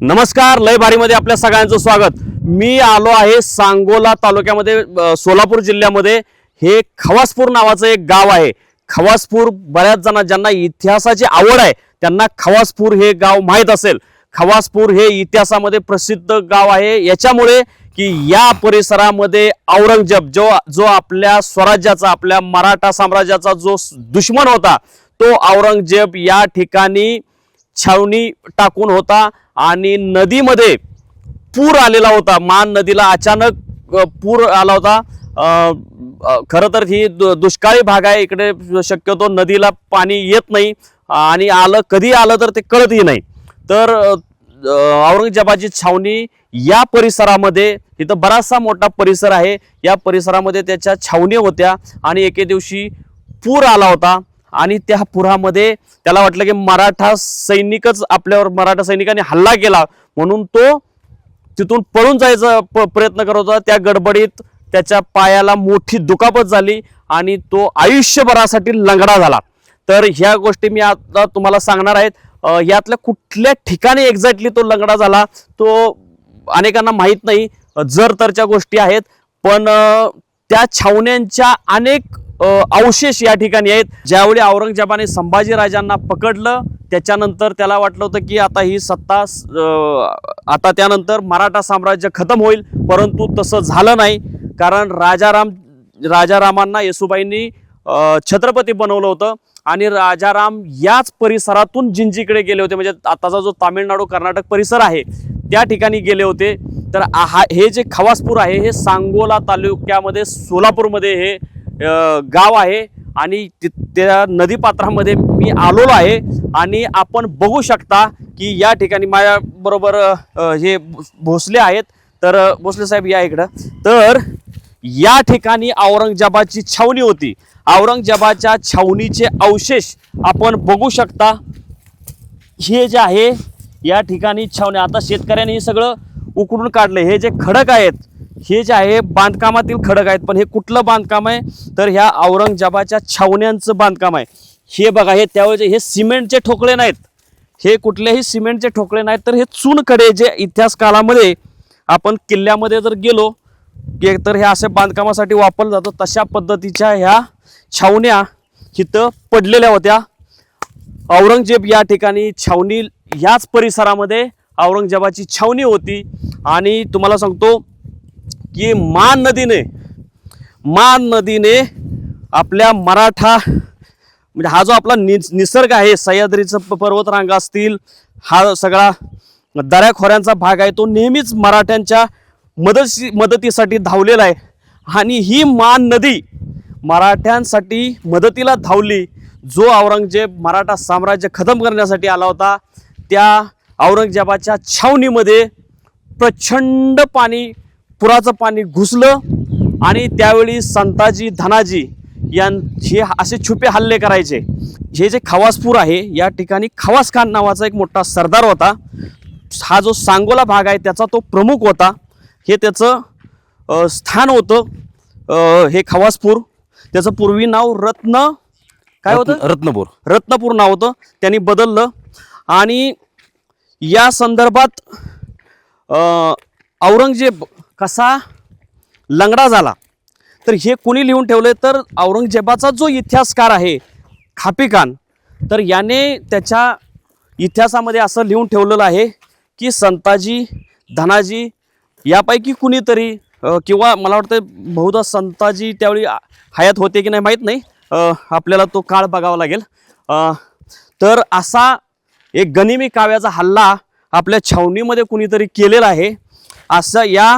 नमस्कार लय भारीमध्ये आपल्या सगळ्यांचं स्वागत. मी आलो आहे सांगोला तालुक्यामध्ये सोलापूर जिल्ह्यामध्ये. हे खवासपूर नावाचं एक गाव आहे. खवासपूर बऱ्याच जण ज्यांना इतिहासाची आवड आहे त्यांना खवासपूर हे गाव माहीत असेल. खवासपूर हे इतिहासामध्ये प्रसिद्ध गाव आहे. याच्यामुळे की या परिसरामध्ये औरंगजेब जो जो आपल्या स्वराज्याचा आपल्या मराठा साम्राज्याचा जो दुश्मन होता तो औरंगजेब या ठिकाणी छावणी टाकून होता आणि नदीमध्ये पूर आलेला होता. मान नदीला अचानक पूर आला होता. खरं तर ही दु- दुष्काळी भाग आहे. इकडे शक्यतो नदीला पाणी येत नाही आणि आलं कधी आलं तर ते कळतही नाही. तर औरंगजेबाची छावणी या परिसरामध्ये इथं बराचसा मोठा परिसर आहे. या परिसरामध्ये त्याच्या छावणी होत्या आणि एके दिवशी पूर आला होता. आणि त्या पुरामध्ये त्याला वाटलं की मराठा सैनिकच आपल्यावर मराठा सैनिकांनी हल्ला केला म्हणून तो तिथून पळून जायचा प- प्रयत्न करत होता. त्या गडबडीत त्याच्या पायाला मोठी दुखापत झाली आणि तो आयुष्यभरासाठी लंगडा झाला. तर ह्या गोष्टी मी आता तुम्हाला सांगणार आहेत. यातल्या कुठल्या ठिकाणी एक्झॅक्टली तो लंगडा झाला तो अनेकांना माहीत नाही. जर तरच्या गोष्टी आहेत. पण त्या छावण्यांच्या अनेक अवशेष या ठिकाणी आहेत. ज्यावेळी औरंगजेबाने संभाजीराजांना पकडलं त्याच्यानंतर त्याला वाटलं होतं की आता ही सत्ता आता त्यानंतर मराठा साम्राज्य खतम होईल परंतु तसं झालं नाही. कारण राजाराम राजारामांना येसुबाईंनी छत्रपती बनवलं होतं आणि राजाराम याच परिसरातून जिंजीकडे गेले होते. म्हणजे आताचा जो तामिळनाडू कर्नाटक परिसर आहे त्या ठिकाणी गेले होते. तर हा हे जे खवासपूर आहे हे सांगोला तालुक्यामध्ये सोलापूरमध्ये हे गाव आहे आणि ति- त्या नदीपात्रामध्ये मी आलेलो आहे आणि आपण बघू शकता की या ठिकाणी माझ्या बरोबर हे भोसले आहेत. तर भोसले साहेब या इकडं. तर या ठिकाणी औरंगजेबाची छावणी होती. औरंगजेबाच्या छावणीचे अवशेष आपण बघू शकता. हे जे आहे या ठिकाणी छावणी आता शेतकऱ्यांनी हे सगळं उकडून काढलं. हे जे खडक आहेत हे जे आहे बांधकामातील खडक आहेत. पण हे कुठलं बांधकाम आहे? तर ह्या औरंगजेबाच्या छावण्यांचं बांधकाम आहे. हे बघा हे त्यावेळेचे हे सिमेंटचे ठोकळे नाहीत. हे कुठलेही सिमेंटचे ठोकळे नाहीत. तर हे चुनकडे जे इतिहास काळामध्ये आपण किल्ल्यामध्ये जर गेलो तर हे असे बांधकामासाठी वापरलं जातं. तशा पद्धतीच्या ह्या छावण्या इथं पडलेल्या होत्या. औरंगजेब या ठिकाणी छावणी याच परिसरामध्ये औरंगजेबाची छावणी होती. आणि तुम्हाला सांगतो की मान नदीने मान नदीने आपल्या मराठा म्हणजे हा जो आपला नि निसर्ग आहे सह्याद्रीचं प- पर्वतरांगा असतील हा सगळा दऱ्याखोऱ्यांचा भाग आहे तो नेहमीच मराठ्यांच्या मदती मदतीसाठी धावलेला आहे. आणि ही मान नदी मराठ्यांसाठी मदतीला धावली जो औरंगजेब मराठा साम्राज्य खतम करण्यासाठी आला होता त्या औरंगजेबाच्या छावणीमध्ये प्रचंड पाणी पुराचं पाणी घुसलं आणि त्यावेळी संताजी धनाजी यां हे असे छुपे हल्ले करायचे. हे जे खवासपूर आहे या ठिकाणी खवास खान नावाचा एक मोठा सरदार होता. हा जो सांगोला भाग आहे त्याचा तो प्रमुख होता. हे त्याचं स्थान होतं हे खवासपूर. त्याचं पूर्वी नाव रत्न काय होतं? रत्न- रत्नपूर. रत्नपूर नाव होतं. त्यांनी बदललं. आणि या संदर्भात औरंगजेब कसा लंगडा झाला? तर हे कोणी लिहून ठेवले तर औरंगजेबाचा जो इतिहासकार आहे खापिकान तर याने त्याच्या इतिहासामध्ये असं लिहून ठेवलेलं आहे की संताजी धनाजी यापैकी कुणीतरी किंवा मला वाटतं बहुधा संताजी त्यावेळी हयात होते की नाही माहीत नाही. आपल्याला तो काळ बघावा लागेल. तर असा एक गनिमी काव्याचा हल्ला आपल्या छावणीमध्ये कुणीतरी केलेला आहे. असं या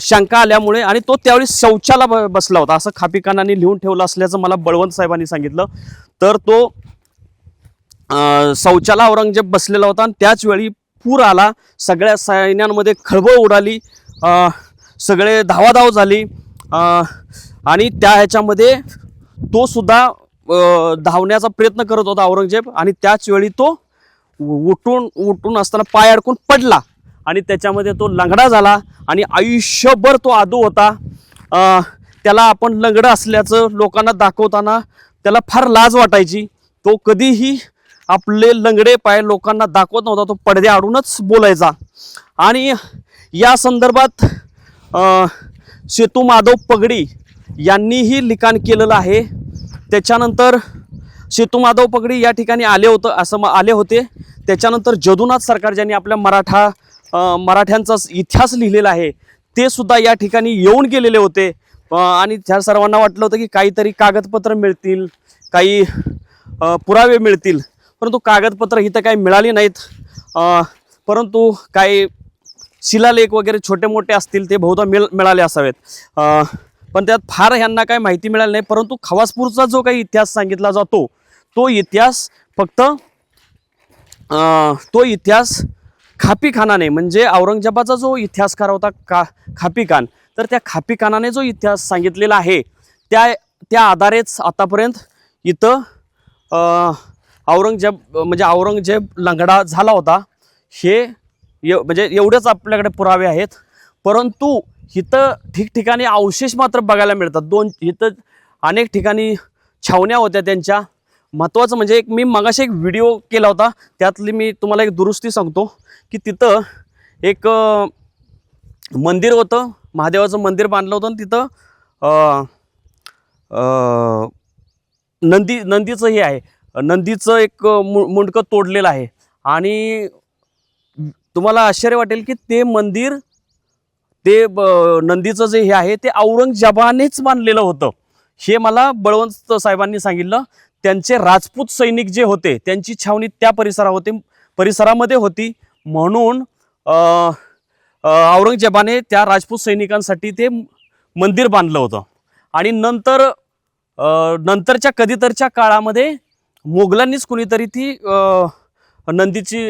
शंका आल्यामुळे आणि तो त्यावेळी शौचाला ब बसला होता. असं खापिकानाने लिहून ठेवलं असल्याचं मला बळवंत साहेबांनी सांगितलं. तर तो शौचाला औरंगजेब बसलेला होता आणि त्याचवेळी पूर आला. सगळ्या सैन्यांमध्ये खळबळ उडाली. सगळे धावाधाव झाली. आणि त्या ह्याच्यामध्ये तो सुद्धा धावण्याचा प्रयत्न करत होता औरंगजेब आणि त्याच वेळी तो उठून उठून असताना पाय अडकून पडला. आणि त्याच्यामध्ये तो लंगडा झाला आणि आयुष्यभर तो आदू होता. त्याला आपण लंगडं असल्याचं लोकांना दाखवताना त्याला फार लाज वाटायची. तो कधीही आपले लंगडे पाय लोकांना दाखवत नव्हता तो पडदे आडूनच बोलायचा. आणि या संदर्भात सेतू माधव पगडी यांनीही लिखाण केलेलं आहे. त्याच्यानंतर सेतू माधव पगडी या ठिकाणी आले होतं असं म- आले होते. त्याच्यानंतर जदुनाथ सरकार ज्यांनी आपल्या मराठा मराठ्यांचा इतिहास लिहिलेला आहे. ते सुद्धा या ठिकाणी येऊन गेलेले होते. आणि त्या सर्वांना वाटलं होतं की काहीतरी कागदपत्र मिळतील काही पुरावे मिळतील. परंतु कागदपत्र इथं काही मिळाली नाहीत. परंतु काही शिलालेख वगैरे छोटे मोठे असतील ते बहुधा मिळ मिळाले असावेत. पण त्यात फार ह्यांना काही माहिती मिळाली नाही परंतु खवासपूरचा जो काही इतिहास सांगितला जातो तो इतिहास फक्त तो इतिहास खापी खानाने म्हणजे औरंगजेबाचा जो इतिहासकार होता का खापी खान तर त्या खापी खानाने जो इतिहास सांगितलेला आहे त्या त्या आधारेच आतापर्यंत इथं औरंगजेब म्हणजे औरंगजेब लंगडा झाला होता. हे एव म्हणजे एवढेच आपल्याकडे पुरावे आहेत. परंतु इथं ठिकठिकाणी अवशेष मात्र बघायला मिळतात. दोन इथं अनेक ठिकाणी छावण्या होत्या त्यांच्या. महत्त्वाचं म्हणजे एक मी मगाशी एक व्हिडिओ केला होता. त्यातली मी तुम्हाला एक दुरुस्ती सांगतो की तिथं एक मंदिर होतं. महादेवाचं मंदिर बांधलं होतं आणि तिथं नंदी नंदीचं हे आहे. नंदीचं एक मु मुंडकं तोडलेलं आहे. आणि तुम्हाला आश्चर्य वाटेल की ते मंदिर ते ब- नंदीचं जे हे आहे ते औरंगजेबानेच बांधलेलं होतं. हे मला बळवंत साहेबांनी सांगितलं. त्यांचे राजपूत सैनिक जे होते त्यांची छावणी त्या परिसरा होते परिसरामध्ये होती. म्हणून औरंगजेबाने त्या राजपूत सैनिकांसाठी ते मंदिर बांधलं होतं. आणि नंतर नंतरच्या कधीतरच्या काळामध्ये मोगलांनीच कुणीतरी ती नंदीची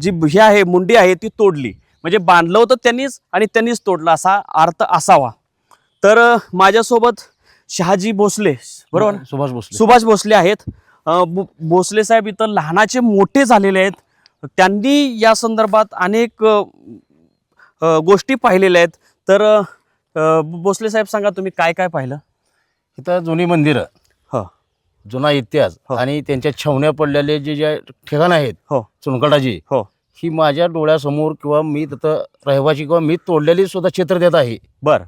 जी हे आहे मुंडी आहे ती तोडली. म्हणजे बांधलं होतं त्यांनीच आणि त्यांनीच तोडलं असा अर्थ असावा. तर माझ्यासोबत शहाजी भोसले बरोबर? ना? सुभाष भोसले. सुभाष भोसले आहेत. भोसले साहेब इथं लहानाचे मोठे झालेले आहेत. त्यांनी या संदर्भात अनेक गोष्टी पाहिलेल्या आहेत. तर भोसले साहेब सांगा तुम्ही काय काय पाहिलं? इथं जुनी मंदिरं. हो. जुना इतिहास हो. आणि त्यांच्या छावण्या पडलेले जे जे ठिकाण आहेत हो. चुनकडाची हो. ही माझ्या डोळ्यासमोर किंवा मी तिथं रहिवासी किंवा मी तोडलेली सुद्धा चित्र देत आहे. बर.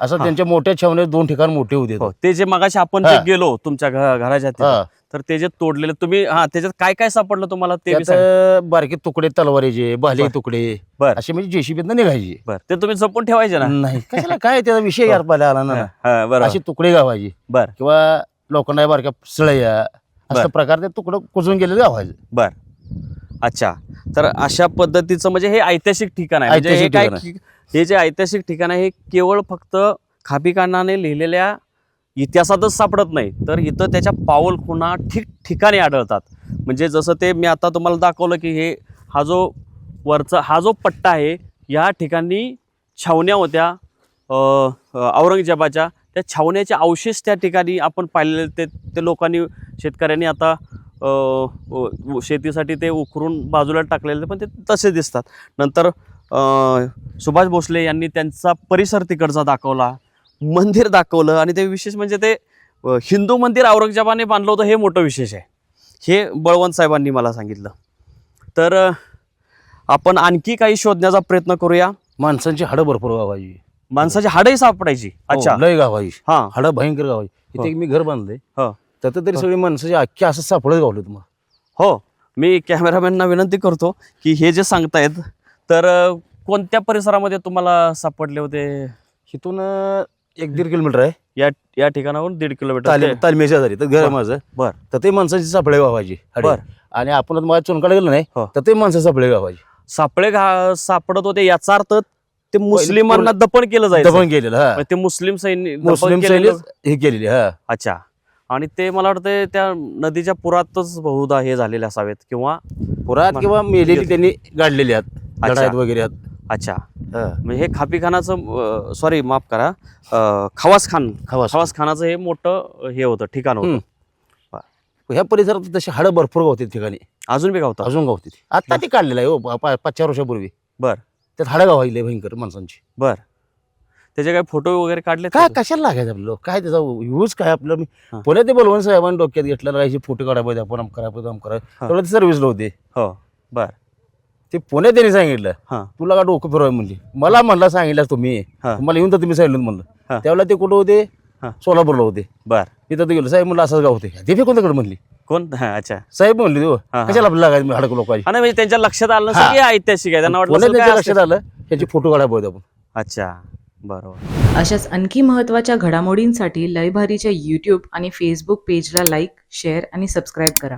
असं हा. त्यांच्या मोठ्या छावण्यात दोन ठिकाण मोठे होते हो ते जे मगाशी आपण जे हा. गेलो तुमच्या घ- घराच्या तिथं, तर ते जे तोडलेले तुम्ही हा त्याच्यात काय काय सापडलं तुम्हाला ते बी सांगा. त्यात बारके तुकडे तलवारीचे भाले बर. तुकडे बर. असे म्हणजे जेसीबीतनं निघायचे. बर ते तुम्ही जपून ठेवायचे ना? नाही कशाला काय त्याचा विषय यार पाहिला आला ना? हा, हा, बरोबर. अशी तुकडे गावायची. बर. किंवा लोकांना बारक्या सळया बर. असं प्रकार ते तुकडं कुजून गेलेले गावायचे. बर. अच्छा. तर अशा पद्धतीचं म्हणजे हे ऐतिहासिक ठिकाण आहे. म्हणजे हे ऐतिहासिक काय ठिकाण हे जे ऐतिहासिक ठिकाण आहे हे केवळ फक्त खापिकांनाने लिहिलेल्या इतिहासातच सापडत नाही तर इथं त्याच्या पाऊल खुणा ठिकठिकाणी आढळतात. म्हणजे जसं ते मी आता तुम्हाला दाखवलं की हे हा जो वरचा हा जो पट्टा आहे या ठिकाणी छावण्या होत्या औरंगजेबाच्या. त्या छावण्याचे अवशेष त्या ठिकाणी आपण पाहिलेले ते ते लोकांनी शेतकऱ्यांनी आता व- शेतीसाठी ते उकरून बाजूला टाकलेले पण ते तसे दिसतात. नंतर सुभाष भोसले यांनी त्यांचा परिसर तिकडचा दाखवला मंदिर दाखवलं आणि ते विशेष म्हणजे ते हिंदू मंदिर औरंगजेबाने बांधलं होतं हे मोठं विशेष आहे. हे बळवंत साहेबांनी मला सांगितलं. तर आपण आणखी काही शोधण्याचा प्रयत्न करूया. माणसांची हाडं भरपूर गावायची माणसाची हाडही सापडायची. अच्छा. हो, लय गावायची हा. हाडं भयंकर गावायची हो. इथे एक मी घर बांधलंय. हो. त्यात तरी सगळी माणसाची अख्खी असं सापडत गावले तुम्हाला. हो. मी कॅमेरामॅनना विनंती करतो की हे जे सांगतायत तर कोणत्या परिसरामध्ये तुम्हाला सापडले होते? इथून अं, एक दीड किलोमीटर आहे. या या ठिकाणाहून दीड किलोमीटर. तालीम तालमीच्या झाली तर घर आहे. माझं. बर. तर ते माणसाची सापळे गावायची हाडे. बर. आणि आपण माझ्या चुनकडे गेलो नाही हो. तर ते माणसं सापळे गावायची सापळे घा सापडत होते. याचा अर्थ ते मुस्लिमांना दफन केलं जायचं. दफन केलेलं हा. म्हणजे ते मुस्लिम सैनिक दफन मुस्लिम केलेलं- सैनिक हे केलेली हा. अच्छा. आणि ते मला वाटतं त्या नदीच्या पुरातच बहुधा हे झालेले असावेत किंवा पुरात किंवा मेलेली त्यांनी गाडलेली आहेत. लढाईत वगैरे आहेत. अच्छा. हा. म्हणजे हे खापी खानाचं सॉरी माफ करा. खवास खान. खवास. खवास खानाचं हे मोठं हे होतं ठिकाण होतं. ह्या परिसरात तशी हाडं भरपूर गावतात ठिकाणी. अजून बी गावतं अजून गावतात आता ते काढलेलं आहे हो पा- पाच चार वर्षापूर्वी. बर. त्यात हाडं गावायले भयंकर माणसांची. बर. त्याचे काय फोटो वगैरे काढले काय कशाला लागायचं आपलं काय त्याचा यूज काय आपलं? मी हा. पुण्यात ते बलवंत साहेबांनी डोक्यात घेतलं काही फोटो काढायला पाहिजे आपण आम करा पाहिजे आम करा. हा. तेवढं ते सर्व्हिसला होते. हो. बर. ते पुण्यात त्यांनी सांगितलं हा. तुला का डोकं फिरवाय म्हणली? मला म्हणला सांगितलं तुम्ही. हा. तुम्हाला येऊन तर तुम्ही सांगितलं म्हणलं. हा. त्यावेळेला ते कुठं होते? हा. सोलापूरला होते. बर. तिथं ते गेलो. साहेब म्हणलं असंच गाव होते. ते फेकून तिकडे म्हणली? कोण? हा अच्छा. साहेब म्हणली हो. हा, हा. कशाला आपल्याला लागायचं हडक लोकांची? आणि म्हणजे त्यांच्या लक्षात आलं हा. नसेल की ऐतिहासिक आहे. त्यांना वाटलं पुण्यात असेल त्यांच्या काय लक्षात असेल. आलं त्याचे फोटो काढायला पाहिजे आपण. अच्छा बरोबर. अशाच आणखी महत्त्वाच्या घडामोडींसाठी लयभारीच्या यूट्यूब आणि फेसबुक पेजला लाईक शेअर आणि सबस्क्राईब करा.